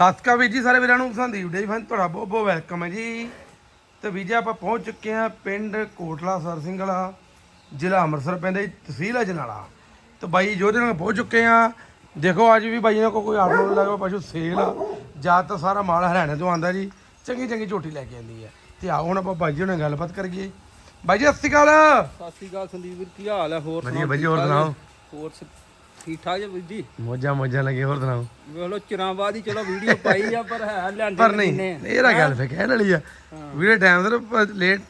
ਸਤਿਕਾਰ ਵੀਰ ਜੀ ਸਾਰੇ ਵੀਰਾਂ ਨੂੰ ਪਸੰਦੀ ਵੀਡੀਓ ਫਨ ਤੁਹਾਡਾ ਬਹੁਤ ਬਹੁਤ ਵੈਲਕਮ ਹੈ ਜੀ। ਤੇ ਵੀਰ ਜੀ ਆਪਾਂ ਪਹੁੰਚ ਚੁੱਕੇ ਹਾਂ ਪਿੰਡ ਕੋਟਲਾ ਸਰ ਸਿੰਘ ਵਾਲਾ ਜ਼ਿਲ੍ਹਾ ਅੰਮ੍ਰਿਤਸਰ ਪੈਂਦਾ ਜੀ ਤਹਿਸੀਲ ਅਜਨਾਲਾ ਤੇ ਬਾਈ ਜੋਧੇ ਨਾਲ ਪਹੁੰਚ ਚੁੱਕੇ ਆ ਦੇਖੋ ਅੱਜ ਵੀ ਬਾਈ ਨੇ ਕੋਈ ਆਟੋ ਲੱਗਾ ਪਸ਼ੂ ਸੇਲ ਆ। ਜਾਂ ਤਾਂ ਸਾਰਾ ਮਾਲ ਹਰਿਆਣੇ ਤੋਂ ਆਂਦਾ ਜੀ ਚੰਗੀ ਚੰਗੀ ਝੋਟੀ ਲੈ ਕੇ ਆਂਦੀ ਹੈ। ਤੇ ਆਓ ਹੁਣ ਆਪਾਂ ਬਾਈ ਜੀ ਨਾਲ ਗੱਲਬਾਤ ਕਰੀਏ। ਬਾਈ ਜੀ ਸਤਿ ਸ਼੍ਰੀ ਅਕਾਲ। ਸਤਿ ਸ਼੍ਰੀ ਅਕਾਲ ਸੰਦੀਪ ਵੀਰ ਕੀ ਹਾਲ ਹੈ? ਹੋਰ ਵਧੀਆ, ਸੁਣਾਓ, ਵਧੀਆ, ਹੋਰ ਸੁਣਾਓ? ਹੋਰ ਠੀਕ ਠਾਕ ਜੀ ਵੀਰ ਜੀ ਮੋਜਾਂ ਮੋਜਾਂ ਲੱਗੇ ਹੋਰ ਸੁਣਾਓ? ਵੇਖ ਲੋ ਚਿਰਾਂ ਬਾਅਦ ਹੀ ਚਲੋ ਵੀਡੀਓ ਪਾਈ ਆ ਪਰ ਹੈ ਲੈਂਦੇ ਪਰ ਨਹੀਂ ਇਹਦਾ ਗੱਲ ਫੇ ਕਹਿਣ ਵਾਲੀ ਆ। ਵੀਡੀਓ ਟਾਈਮ ਤੇ ਲੇਟ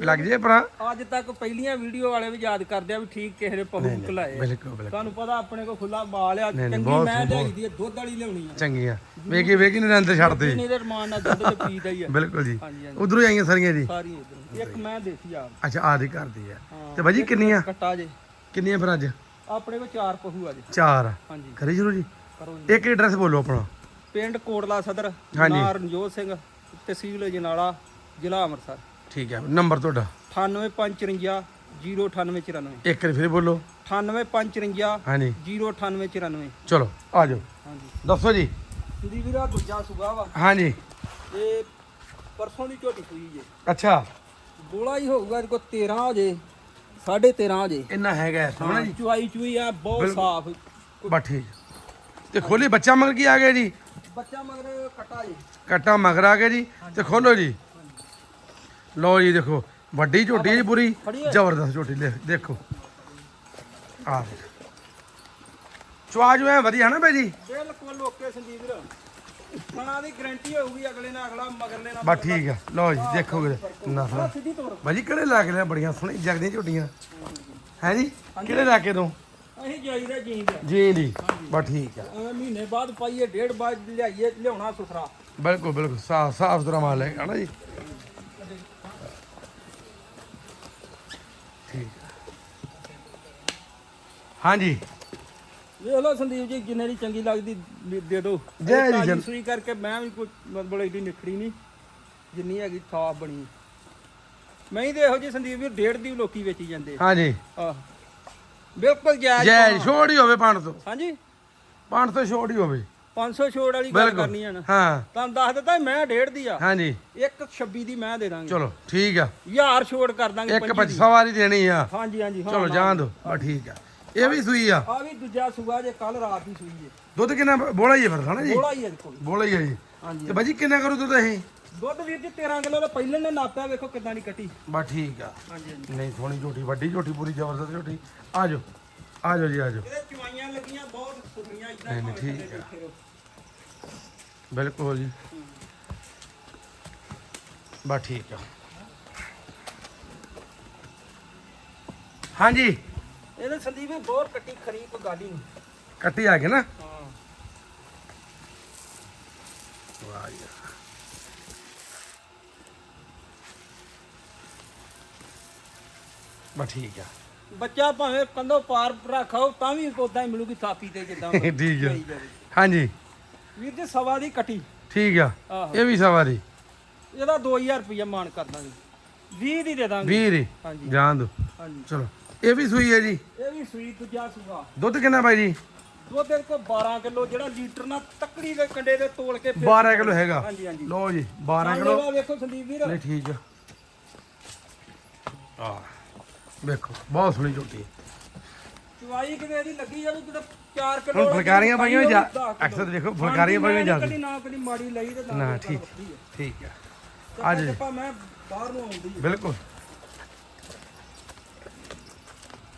ਲੱਗ ਜੇ ਪਰ ਅੱਜ ਤੱਕ ਪਹਿਲੀਆਂ ਵੀਡੀਓ ਵਾਲੇ ਵੀ ਯਾਦ ਕਰਦੇ ਆ ਵੀ ਠੀਕ ਕਿਸੇ ਨੇ ਪਹੂ ਕਲਾਏ ਬਿਲਕੁਲ ਬਿਲਕੁਲ। ਤੁਹਾਨੂੰ ਪਤਾ ਆਪਣੇ ਕੋਲ ਖੁੱਲਾ ਬਾਲ ਆ ਚੰਗੀ ਮੈਂ ਲਿਆਈ ਦੀ ਆ, ਦੁੱਧ ਵਾਲੀ ਲਿਆਉਣੀ ਆ। ਚੰਗੀਆਂ। ਵੇਖੀ ਵੇਖੀ ਨਹੀਂ ਰੰਦ ਛੱਡਦੇ ਨਹੀਂ ਤੇ ਰਮਾਨ ਨਾਲ ਦੁੱਧ ਤੇ ਪੀਦਾ ਹੀ ਆ। ਬਿਲਕੁਲ ਜੀ। ਉਧਰੋਂ ਆਈਆਂ ਸਾਰੀਆਂ ਜੀ। ਸਾਰੀ ਇਧਰ। ਇੱਕ ਮੈਂ ਦੇਸੀ ਆ। ਅੱਛਾ ਆਦੀ ਕਰਦੀ ਆ। ਤੇ ਬਾਜੀ ਕਿੰਨੀਆਂ? ਕੱਟਾ ਜੇ। ਕਿੰਨੀਆਂ ਫਿਰ ਅੱਜ? ਆਪਣੇ ਕੋਲ ਚਾਰ ਪਹੂ ਆ ਜੇ। ਚਾਰ? ਹਾਂਜੀ। ਕਰੀ ਸ਼ੁਰੂ ਜੀ? ਕਰੋ ਜੀ। ਇੱਕ ਐਡਰੈਸ ਬੋਲੋ ਆਪਣਾ। ਪਿੰਡ ਕੋਟਲਾ ਸਦਰ ਹਾਂਜੀ। ਨਾਂ ਰਣਜੋਤ ਸਿੰਘ ਤਹਿਸੀਲ ਅਜਨਾਲਾ ਜ਼ਿਲ੍ਹਾ ਅੰਮ੍ਰਿਤਸਰ। ਠੀਕ ਹੈ ਨੰਬਰ ਤੁਹਾਡਾ? 9854 09894 ਇੱਕ ਵਾਰੀ ਫਿਰ ਬੋਲੋ। 9854 ਹਾਂਜੀ। 09894 ਚਲੋ ਆ ਜਾਓ। ਹਾਂਜੀ। ਦੱਸੋ ਜੀ। ਸੰਦੀਪ ਵੀਰਾ ਦੂਜਾ ਸੁਬਾ ਵਾ। ਹਾਂਜੀ। ਇਹ ਪਰਸੋਂ ਦੀ ਝੋਟੀ ਸੂਈ ਜੇ। ਅੱਛਾ। ਬੋਲਾ ਹੀ ਹੋਊਗਾ ਇਹਦੇ ਕੋਲ 13 ਹੋ ਜੇ 13.5 ਹੋ ਜੇ ਇੰਨਾ ਹੈਗਾ ਇਸ ਜੀ। ਚੁਆਈ ਚੁਈ ਆ ਬਹੁਤ ਸਾਫ਼। ਬਸ ਠੀਕ। ਤੇ ਖੋਲੀ ਬੱਚਾ ਮਗਰ ਕੀ ਆ ਗਿਆ ਜੀ? ਬੱਚਾ ਮਗਰ ਕਟਾ ਜੇ। ਕੱਟਾ ਮਗਰ ਆ ਗਿਆ ਜੀ। ਤੇ ਖੋਲੋ ਜੀ। ਲਓ ਜੀ ਦੇਖੋ ਵੱਡੀ ਝੋਟੀ ਜੀ ਪੂਰੀ। ਜ਼ਬਰਦਸਤ ਝੋਟੀ ਲੈ ਦੇਖੋ। ਆ ਚਵਾਜ ਮੈਂ ਵਧੀਆ ਨਾ ਬਾਈ ਜੀ? ਬਿਲਕੁਲ ਓਕੇ ਸੰਦੀਪ ਵੀਰ। ਖਾਣਾ ਦੀ ਗਾਰੰਟੀ ਹੋਊਗੀ ਅਗਲੇ ਨਾਲ ਅਗਲਾ ਮਗਰਲੇ ਨਾਲ। ਬਸ ਠੀਕ ਆ। ਲਓ ਜੀ ਦੇਖੋ ਨਾ ਸਿੱਧੀ ਤੋਰ ਬਾਜੀ ਕਿਹੜੇ ਲਾ ਕੇ ਲਿਆ ਬੜੀਆਂ ਸੋਹਣੀ ਜਗਦੀਆਂ ਝੋਟੀਆਂ? ਹੈ ਜੀ? ਕਿਹੜੇ ਲਾ ਕੇ ਦੋ ਅਸੀਂ ਜਾਈਦਾ ਜੀਂਦ ਜੀ ਜੀ ਬਸ ਠੀਕ ਆ। ਮਹੀਨੇ ਬਾਅਦ ਪਾਈਏ ਡੇਢ ਬਾਅਦ ਲਿਆਈਏ ਲਿਆਉਣਾ ਸੁਥਰਾ। ਬਿਲਕੁਲ ਬਿਲਕੁਲ। ਸਾਫ਼ ਸਾਫ਼ ਸੁਥਰਾ ਮਾਲ ਹੈ ਨਾ ਜੀ। ਠੀਕ। ਹਾਂਜੀ। ਵੇਖ ਲਓ ਸੰਦੀਪ ਜੀ ਜਿੰਨੇ ਦੀ ਚੰਗੀ ਲੱਗਦੀ ਦੇ- ਦੇ ਦਿਓ। ਜੈ ਜੀ ਸੂਈ ਕਰਕੇ ਮੈਂ ਵੀ ਕੋਈ ਮਤਲਬ ਏਡੀ ਨਿਖੜੀ ਨਹੀਂ ਜਿੰਨੀ ਹੈਗੀ ਸਾਫ਼ ਬਣੀ। ਮੈਂ ਤੇ ਇਹੋ ਜਿਹੀ ਸੰਦੀਪ ਵੀ ਡੇਢ ਦੀ ਲੋਕੀ ਵੇਚੀ ਜਾਂਦੇ ਹਾਂਜੀ। ਆਹ। ਬਿਲਕੁਲ ਜਾਇਜ਼ ਜੈ ਭਾਅ। ਛੋੜ ਹੀ ਹੋਵੇ ਪੰਜ ਤੋਂ। ਹਾਂਜੀ। ਪੰਜ ਤੋਂ ਛੋੜ ਹੀ ਹੋਵੇ। 500 ਛੋੜ ਵਾਲੀ ਗੱਲ ਕਰਨੀ ਆ ਨਾ। ਹਾਂ। ਤੁਹਾਨੂੰ ਦੱਸ ਦਿੱਤਾ ਮੈਂ ਡੇਢ ਦੀ ਆ। ਹਾਂਜੀ। ਇੱਕ 26 ਦੀ ਮੈਂ ਦੇ ਦਾਂਗੇ। ਚਲੋ ਠੀਕ ਆ। ਹਜ਼ਾਰ ਛੋੜ ਕਰ ਦਾਂਗੇ ਇੱਕ 25 ਪੱਚੀ ਸੌ ਵਾਰੀ ਦੇਣੀ ਆ। ਹਾਂਜੀ ਹਾਂਜੀ ਹਾਂ ਚਲੋ ਜਾਣ ਦੋ। ਬਸ ਠੀਕ ਆ। ਇਹ ਵੀ ਸੂਈ ਆ। ਆ ਵੀ ਦੂਜਾ ਸੂਆ ਜੇ ਕੱਲ ਰਾਤ ਦੀ ਸੂਈ ਜੇ। ਦੁੱਧ ਕਿੰਨਾ ਬੋਲਾ ਹੀ ਫਿਰ ਹਨਾ ਜੀ? ਥੋੜਾ ਹੀ ਹੈ ਕੋਲ। ਬੋਲਾ ਹੀ ਹੈ ਜੀ। ਹਾਂਜੀ ਤੇ ਬਾਜੀ ਕਿੰਨਾ ਕਰੂ ਦੁੱਧ ਇਹ ਦੁੱਧ ਵੀਰ ਜੀ 13 ਕਿਲੋ ਦਾ ਪਹਿਲੇ ਨੇ ਨਾਪਿਆ ਵੇਖੋ ਕਿੱਦਾਂ ਦੀ ਕੱਟੀ। ਬਸ ਠੀਕ ਆ। ਹਾਂਜੀ ਹਾਂਜੀ। ਨਹੀਂ ਸੋਹਣੀ ਝੋਟੀ ਵੱਡੀ ਝੋਟੀ ਪੂਰੀ ਜ਼ਬਰਦਸਤ ਝੋਟੀ। ਆ ਜਾਓ ਆ ਜਾਓ ਜੀ ਆ ਜਾਓ ਇਹਦੇ ਚੁਆਈਆਂ ਲੱਗੀਆਂ ਬਹੁਤ ਸੁਥਰੀਆਂ ਇਦਾਂ ਨਹੀਂ, ਨਹੀਂ, ਠੀਕ ਆ। ਬਿਲਕੁਲ ਜੀ। ਬਸ ਠੀਕ ਆ। ਹਾਂਜੀ। ਇਹਦੇ ਸੰਦੀਪ ਬਹੁਤ ਕੱਟੀ ਖਰੀ ਕੋਈ ਗੱਲ ਹੀ ਨਹੀਂ ਕੱਟੀ ਆ ਗਏ ਨਾ? ਹਾਂ। ਵਾਹ ਯਾਰ ਬਸ ਠੀਕ ਆ। ਬੱਚਾ ਭਾਵੇਂ ਕੰਧੋਂ ਪਾਰ ਰੱਖਾਓ ਤਾਂ ਵੀ ਉਦਾਂ ਹੀ ਮਿਲੂਗੀ ਥਾਪੀ ਤੇ ਜਿੱਦਾਂ ਠੀਕ ਆ। ਹਾਂਜੀ। ਵੀਰ ਜੀ ਸਵਾ ਦੀ ਕੱਟੀ। ਠੀਕ ਆ। ਆਹੋ। ਇਹ ਵੀ ਸਵਾਰੀ ਇਹਦਾ 2000 ਰੁਪਇਆ ਮਾਨ ਕਰ ਦਾਂਗੇ। 20 ਦੀ ਦੇ ਦਾਂਗੇ। 20 ਦੀ। ਹਾਂਜੀ। ਜਾਣ ਦੋ। ਹਾਂਜੀ। ਚਲੋ। ਇਹ ਵੀ ਸੂਈ ਹੈ ਜੀ। ਇਹ ਵੀ ਸੂਈ ਦੂਜਾ ਸੂਆ। ਦੁੱਧ ਕਿੰਨਾ ਬਾਈ ਜੀ? ਦੁੱਧ ਇਹਦੇ ਕੋਲ 12 ਕਿਲੋ ਜਿਹੜਾ ਲੀਟਰ ਨਾਲ ਤੱਕੜੀ ਦੇ ਕੰਡੇ ਦੇ ਤੋਲ ਕੇ ਫਿਰ- 12 ਕਿਲੋ ਹੈਗਾ। ਹਾਂਜੀ ਹਾਂਜੀ। ਲਓ ਜੀ 12 ਕਿਲੋ। ਕਿਲੋ ਵੇਖੋ ਸੰਦੀਪ ਵੀਰ। ਨਹੀਂ ਠੀਕ ਆ। ਆ ਵੇਖੋ ਬਹੁਤ ਸੋਹਣੀ ਝੋਟੀ ਚੁਆਈ ਕਿਤੇ ਇਹਦੀ ਲੱਗੀ ਜਾਵੇ ਕਿਤੇ 4 ਕਿਲੋ ਹੁਣ ਫੁਲਕਾਰੀਆਂ ਪਾਈਆਂ ਜਾ- ਅਕਸਰ ਦੇਖੋ ਫੁਲਕਾਰੀਆਂ ਪਾਈਆਂ ਜਾ ਜਾਂਦੀ ਨਾ ਕਦੀ ਮਾੜੀ ਲਈ ਤੇ ਨਾ ਠੀਕ ਠੀਕ ਆ। ਅੱਜ ਮੈਂ ਬਾਹਰ ਨੂੰ ਆਉਂਦੀ ਹੈ। ਬਿਲਕੁਲ।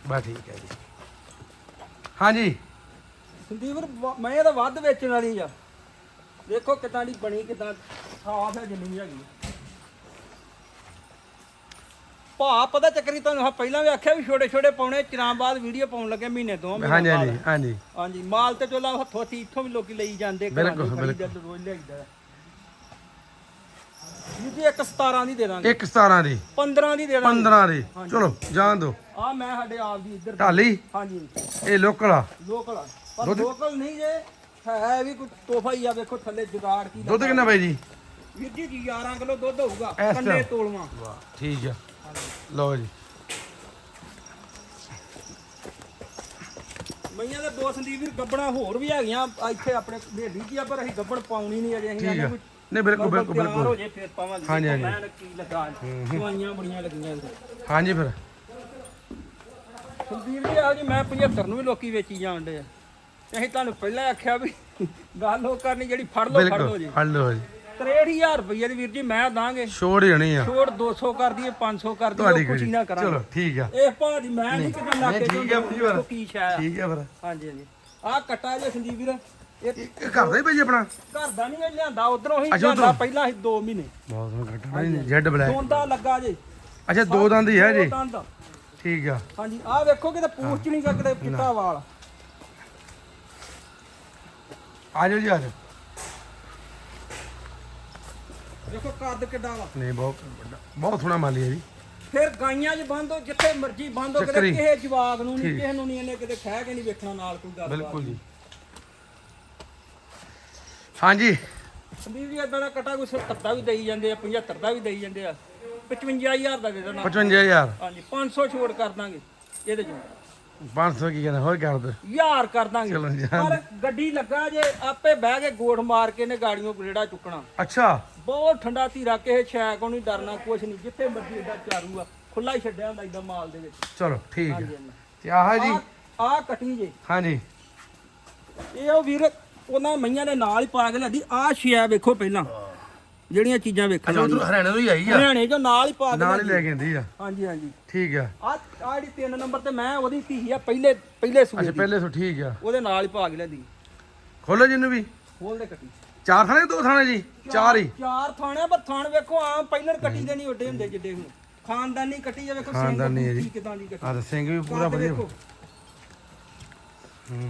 ਬਾ ਠੀਕ ਹੈ ਜੀ। ਹਾਂਜੀ। ਸੰਦੀਪ ਮੈਂ ਇਹਦਾ ਵੱਧ ਵੇਚਣ ਵਾਲੀ ਆ। ਦੇਖੋ ਕਿਦਾਂ ਦੀ ਬਣੀ ਕਿਦਾਂ ਸਾਫ਼ ਹੈ ਜਿੰਨੀ ਹੈਗੀ ਭਾ ਪਤਾ ਚੱਕਰੀ ਤੁਹਾਨੂੰ ਆਹ ਪਹਿਲਾਂ ਵੀ ਆਖਿਆ ਵੀ ਛੋਟੇ ਛੋਟੇ ਪਾਉਣੇ ਚਿਰਾਂ ਬਾਅਦ ਵੀਡੀਓ ਪਾਉਣ ਲੱਗੇ ਮਹੀਨੇ ਦੋ ਮਹੀਨੇ ਹਾਂਜੀ ਹਾਂਜੀ ਹਾਂਜੀ। ਹਾਂਜੀ ਮਾਲ ਤੇ ਚੋਲਾ ਹੱਥੋਂ ਹੱਥੀ ਇੱਥੋਂ ਵੀ ਲੋਕੀ ਲਈ ਜਾਂਦੇ ਬਿਲਕੁਲ, ਬਿਲਕੁਲ। ਰੋਜ਼ ਲਿਆਈਦਾ ਜੀ ਇੱਕ 17 ਦੀ ਦੇ ਦਾਂਗੇ ਇੱਕ 17 ਦੀ। 15 ਦੀ ਦੇ ਦਾਂਗੇ। 15 ਦੀ। ਚਲੋ ਜਾਣ ਦੋ। ਆ ਮੈਂ ਸਾਡੇ ਆਪ ਦੀ ਇੱਧਰ ਢਾਲੀ। ਹਾਂਜੀ। ਇਹ ਲੋਕਲ ਆ। ਲੋਕਲ ਆ। ਪਰ ਲੋਕਲ ਨਹੀਂ ਜੇ ਹੈ ਵੀ ਕੋਈ ਤੋਹਫਾ ਹੀ ਆ ਵੇਖੋ ਥੱਲੇ ਜੁਗਾੜ ਕੀ ਦੁੱਧ ਕਿੰਨਾ ਬਾਈ ਜੀ? ਵੀਰ ਜੀ ਜੀ 11 ਕਿਲੋ ਦੁੱਧ ਹੋਊਗਾ ਕੰਡੇ? ਤੋਲਵਾ ਵਾਹ ਠੀਕ ਆ। ਲਓ ਜੀ। ਮਈਆਂ ਦੇ ਦੋ ਸੰਦੀਪ ਵੀਰ ਗੱਬਣਾ ਹੋਰ ਵੀ ਹੈਗੀਆਂ ਆ ਇੱਥੇ ਆਪਣੇ ਢੇਡੀ ਕੀ ਆ ਪਰ ਅਸੀਂ ਗੱਬਣ ਪਾਉਣੀ ਨਹੀਂ ਅਜੇ ਅਸੀਂ ਠੀਕ ਆ। ਨਹੀਂ ਬਿਲਕੁਲ ਬਿਲਕੁਲ ਤਿਆਰ ਹੋ ਬਿਲਕੁਲ ਜੇ ਫਿਰ ਪਾਵਾਂਗੇ। ਹਾਂਜੀ, ਹਾਂਜੀ। ਮੈਂ ਕੀ ਲੱਗਾ ਦਵਾਈਆਂ ਬੜੀਆਂ ਲੱਗੀਆਂ ਇਹਦੇ ਹਾਂਜੀ ਫਿਰ। ਸੰਦੀਪ ਜੀ ਆ ਜੀ ਮੈਂ 75 ਨੂੰ ਵੀ ਲੋਕੀ ਵੇਚੀ ਜਾਂਦੇ ਆ। ਤੇ ਅਸੀਂ ਤੁਹਾਨੂੰ ਪਹਿਲਾਂ ਆਖਿਆ ਵੀ ਗੱਲ ਉਹ ਕਰਨੀ ਜਿਹੜੀ ਫੜ ਲਓ ਫੜ ਲਓ ਬਿਲਕੁਲ ਜੀ। ਫੜ ਲਓ ਜੀ। 63000 ਰੁਪਏ ਦੀ ਵੀਰ ਜੀ ਮੈਂ ਦਾਂਗੇ। ਛੋੜ ਹੋਣੀ ਆ। ਛੋੜ 200 ਕਰ ਦਈਏ 500 ਕਰ ਦਈਏ ਕੁੜੀ ਨਾ ਕਰਾਂਗੇ। ਚਲੋ ਠੀਕ ਆ। ਇਹ ਭਾਅ ਦੀ ਮੈਂ ਨਹੀਂ ਕਿਤੇ ਲਾ ਕੇ ਠੀਕ ਆ ਫਿਰ। ਕੀ ਸ਼ਾਇਆ ਠੀਕ ਆ ਫਿਰ। ਹਾਂਜੀ ਹਾਂਜੀ। ਆਹ ਕੱਟਾ ਜੇ ਸੰਦੀਪ ਵੀਰ। ਇਹ ਘਰ ਦਾ ਹੀ ਭਾਈ ਆਪਣਾ? ਘਰ ਦਾ ਨਹੀਂ ਲਿਆਂਦਾ ਉਧਰੋਂ ਹੀ ਲਿਆਂਦਾ। ਪਹਿਲਾਂ ਹੀ 2 ਮਹੀਨੇ। ਬਹੁਤ ਸੋਹਣਾ ਕੱਟਾ। ਨਹੀਂ ਜੈਡ ਬਲੈਕ। ਦੋਂਦਾ ਲੱਗਾ ਜੇ। ਅੱਛਾ ਦੋ ਦੰਦ ਹੀ ਹੈ ਜੀ। ਠੀਕ ਆ। ਹਾਂਜੀ ਆਹ ਵੇਖੋ ਕਿਤੇ ਪੂਛ ਨਹੀਂ ਕਿਤੇ ਚਿੱਟਾ ਵਾਲ। ਆ ਜਾਓ ਜੀ ਆ ਵੇਖੋ ਕੱਦ ਕਿੱਡਾ ਵਾ। ਨਹੀਂ ਬਹੁਤ ਵੱਡਾ। ਬਹੁਤ ਸੋਹਣਾ ਮਾਲੀ ਹੈ ਜੀ। ਫਿਰ ਗਾਈਆਂ 'ਚ ਬੰਦੋ ਜਿੱਥੇ ਮਰਜ਼ੀ ਬੰਦੋ ਕਿਤੇ ਚੱਕਰੀ। ਕਿਸੇ ਜਵਾਗ ਨੂੰ ਨਹੀਂ ਠੀਕ। ਕਿਸੇ ਨੂੰ ਨਹੀਂ ਇਹਨੇ ਕਿਤੇ ਖਹਿ ਕੇ ਨਹੀਂ ਵੇਖਣਾ ਨਾਲ ਕੋਈ ਗੱਲ ਬਿਲਕੁਲ ਜੀ। ਹਾਂਜੀ। ਸੰਦੀਪ ਜੀ ਇਦਾਂ ਦਾ ਕਟਾ ਕੋਈ 70 ਵੀ ਦੇਈ ਜਾਂਦੇ ਆ 75 ਦਾ ਵੀ ਦੇਈ ਜਾਂਦੇ ਆ। 55000 ਦਾ ਦੇ ਦੇਣਾ। 55000 ਹਾਂਜੀ 500 ਛੋੜ ਕਰ ਦਾਂਗੇ ਇਹਦੇ ਚੋਂ। 500 ਕੀ ਕਹਿੰਦਾ ਹੋਰ ਕਰ ਦੋ। ਯਾਰ ਕਰ ਦਾਂਗੇ। ਚਲੋ ਜੀ ਪਰ ਗੱਡੀ ਲੱਗਾ ਜੇ ਆਪੇ ਬਹਿ ਕੇ ਗੋੜ ਮਾਰ ਕੇ ਨੇ ਗਾੜੀਆਂ ਗਰੇੜਾ ਚੁੱਕਣਾ। ਅੱਛਾ। ਬਹੁਤ ਠੰਡਾ ਧੀਰਾ ਕਿਸੇ ਛੈ ਕੋ ਨਹੀਂ ਡਰਨਾ ਕੁਛ ਨਹੀਂ। ਜਿੱਥੇ ਮਰਜ਼ੀ ਏਡਾ ਚਾਰੂ ਆ ਖੁੱਲਾ ਹੀ ਛੱਡਿਆ ਹੁੰਦਾ ਏਦਾਂ ਮਾਲ ਦੇ ਵਿੱਚ। ਚਲੋ ਠੀਕ ਹੈ ਹਾਂਜੀ ਹਾਂਜੀ। ਤੇ ਆਹ ਜੀ। ਆ ਆ ਕਟੀ ਜੇ। ਹਾਂਜੀ। ਇਹ ਉਹ ਵੀਰ ਉਹਨਾਂ ਮਈਆਂ ਦੇ ਨਾਲ ਹੀ ਪਾ ਕੇ ਲਿਆਦੀ। ਆ ਛਿਆ ਵੇਖੋ ਪਹਿਲਾਂ ਜਿਹੜੀਆਂ ਚੀਜ਼ਾਂ ਵੇਖਣ ਅੱਛਾ ਉਧਰ ਹਰਿਆਣਾ ਤੋਂ ਹੀ ਆਈ ਆ? ਹਰਿਆਣੇ ਚੋਂ ਨਾਲ ਹੀ ਪਾ ਕੇ ਨਾਲ ਹੀ ਲਿਆਂਦੀ। ਲੈ ਕੇ ਆਂਦੀ ਆ? ਹਾਂਜੀ ਹਾਂਜੀ। ਠੀਕ ਆ। ਆ ਆ ਜਿਹੜੀ ਤਿੰਨ ਨੰਬਰ ਤੇ ਮੈਂ ਉਹਦੀ ਧੀ ਆ ਪਹਿਲੇ ਪਹਿਲੇ ਸੂਏ ਅੱਛਾ ਦੀ। ਪਹਿਲੇ ਤੋਂ ਠੀਕ ਆ। ਉਹਦੇ ਨਾਲ ਹੀ ਪਾ ਕੇ ਲਿਆਂਦੀ। ਖੋਲੋ ਜੀ ਇਹਨੂੰ ਵੀ। ਖੋਲ ਦੇ ਕੱਟੀ। ਚਾਰ ਥਾਣੇ ਕਿ ਦੋ ਥਾਣੇ ਜੀ? ਚਾਰ ਹੀ। ਚਾਰ ਥਾਣੇ ਪਰ ਥਾਣ ਵੇਖੋ ਆਮ ਪਹਿਲਰ ਕੱਟੀ ਦੇ ਨਹੀਂ ਓਡੇ ਹੁੰਦੇ ਜਿੱਡੇ ਹੁਣ। ਖਾਨਦਾਨੀ ਕੱਟੀ ਆ ਵੇਖੋ ਸਿੰਘ ਖਾਨਦਾਨੀ ਹੈ ਜੀ। ਬੂਟੀ ਕਿਦਾਂ ਦੀ ਕੱਟੀ। ਆ ਸਿੰਘ ਵੀ ਪੂਰਾ ਵਧੀਆ।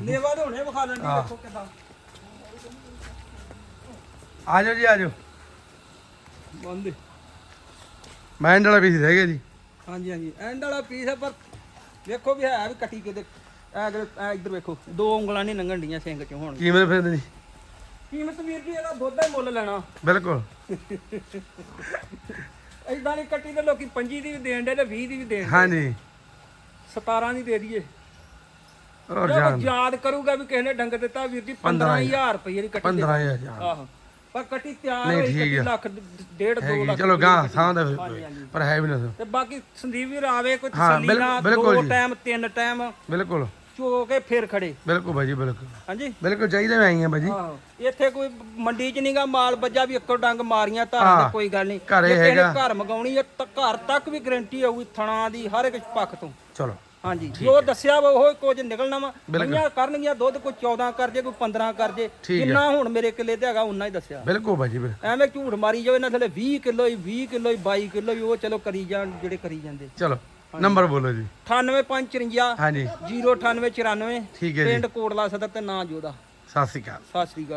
ਲੇਵਾ ਦੇ ਹੁਣੇ ਵਿਖਾ ਲੈਣੀ। ਵੇਖੋ ਕਿਦਾਂ। ਆ ਜਾਓ ਜੀ ਆ ਜਾਓ। ਬੰਦੇ। ਮੈਂ ਵਾਲਾ ਪੀਸ ਰਹਿ ਗਿਆ ਜੀ। ਹਾਂਜੀ ਹਾਂਜੀ। ਐਂਡ ਵਾਲਾ ਪੀਸ ਹੈ ਪਰ ਵੇਖੋ ਵੀ ਹੈ ਵੀ ਕੱਟੀ ਕਿਤੇ। ਐ ਇੱਧਰ ਵੇਖੋ ਦੋ ਉਂਗਲਾਂ ਨਹੀਂ ਲੰਘਣ ਡੀਆਂ ਸਿੰਘ ਚ ਹੁਣ। ਕੀਮਤ ਫਿਰ ਜੀ? ਕੀਮਤ ਵੀਰ ਜੀ ਇਹਦਾ ਦੁੱਧ ਦਾ ਹੀ ਮੁੱਲ ਲੈਣਾ। ਬਿਲਕੁਲ। ਐਦਾਂ ਦੀ ਕੱਟੀ ਤੇ ਲੋਕੀ 25 ਦੀ ਵੀ ਦੇਣ ਦੇ ਤੇ 20 ਦੀ ਵੀ ਦੇਣ ਹਾਂਜੀ। 17 ਦੀ ਦੇ ਦਈਏ। ਜੇ ਜਾਨ ਯਾਦ ਕਰੂਗਾ ਵੀ ਕਿਸੇ ਨੇ ਡੰਗ ਦਿੱਤਾ ਵੀਰ ਜੀ 15000 ਰੁਪਏ ਦੀ ਕੱਟੀ ਦੇ 15000 ਜਾਨ ਆਹੋ। ਪਰ ਕੱਟੀ ਤਿਆਰ ਨਹੀਂ, ਹੋਈ ਠੀਕ ਕੱਟੀ ਆ। ਲੱਖ ਡੇਢ ਦੋ ਹੈਗੀ। ਲੱਖ ਚਲੋ ਗਾਂ ਦੀ ਕੱਟੀ। ਸਾਂ ਦਾ। ਪਰ ਹੈ ਵੀ ਨਾ। ਤੇ ਬਾਕੀ ਸੰਦੀਪ ਵੀਰ ਆਵੇ ਕੋਈ ਹਾਂ, ਤਸੱਲੀ ਬਿਲਕੁਲ- ਨਾਲ ਬਿਲਕੁਲ ਦੋ ਜੀ। ਟਾਈਮ ਤਿੰਨ ਟਾਈਮ ਬਿਲਕੁਲ। ਚੋ ਕੇ ਫੇਰ ਖੜੇ। ਬਿਲਕੁਲ ਭਾਜੀ ਬਿਲਕੁਲ। ਹਾਂਜੀ? ਬਿਲਕੁਲ ਚਾਹੀਦਾ ਮੈਂ ਆਈ ਆ ਭਾਜੀ। ਆਹੋ। ਇੱਥੇ ਕੋਈ ਮੰਡੀ 'ਚ ਨਹੀਂਗਾ ਮਾਲ ਬੱਜਾ ਵੀ ਇੱਕੋ ਡੰਗ ਮਾਰੀਆਂ ਧਾਰਾਂ ਹਾਂ, ਕੋਈ ਗੱਲ ਨਹੀਂ। ਘਰੇ ਜੇ ਕਿਸੇ ਨੇ ਹੈਗਾ। ਘਰ ਮਗਾਉਣੀ ਹੈ ਤਾਂ ਘਰ ਤੱਕ ਵੀ ਗਰੰਟੀ ਹੋਊਗੀ ਥਣਾ ਦੀ ਹਰ ਇੱਕ ਪੱਖ ਤੋਂ। ਚਲੋ। ਹਾਂਜੀ ਜੋ ਦੱਸਿਆ ਵਾ ਉਹ ਕੁਝ ਨਿਕਲਣਾ ਵਾ। ਮਈਆਂ ਕਰਨਗੀਆਂ ਦੁੱਧ ਕੋਈ 14 ਕਰ ਜੇ ਕੋਈ 15 ਕਰ ਜੇ ਠੀਕ ਹੈ। ਜਿੰਨਾ ਹੁਣ ਮੇਰੇ ਕਿੱਲੇ ਤੇ ਹੈਗਾ ਉਨਾ ਹੀ ਦੱਸਿਆ। ਬਿਲਕੁਲ ਭਾਜੀ ਬਿਲਕੁਲ। ਐਵੇਂ ਝੂਠ ਮਾਰੀ ਜਾਵੇ ਨਾ ਥਲੇ 20 ਕਿਲੋ ਹੀ 20 ਕਿਲੋ ਹੀ 22 ਕਿਲੋ ਹੀ ਉਹ ਚਲੋ ਕਰੀ ਜਾਣ ਜਿਹੜੇ ਕਰੀ ਜਾਂਦੇ। ਚਲੋ। ਨੰਬਰ ਬੋਲੋ ਜੀ। 98554 ਹਾਂਜੀ। 09894 ਠੀਕ ਹੈ ਜੀ। ਪਿੰਡ ਕੋਟਲਾ ਸਦਰ ਤੇ ਨਾਂ ਜੋਦਾ। ਸਤਿ ਸ਼੍ਰੀ ਅਕਾਲ। ਸਤਿ ਸ੍ਰੀ ਅਕਾਲ।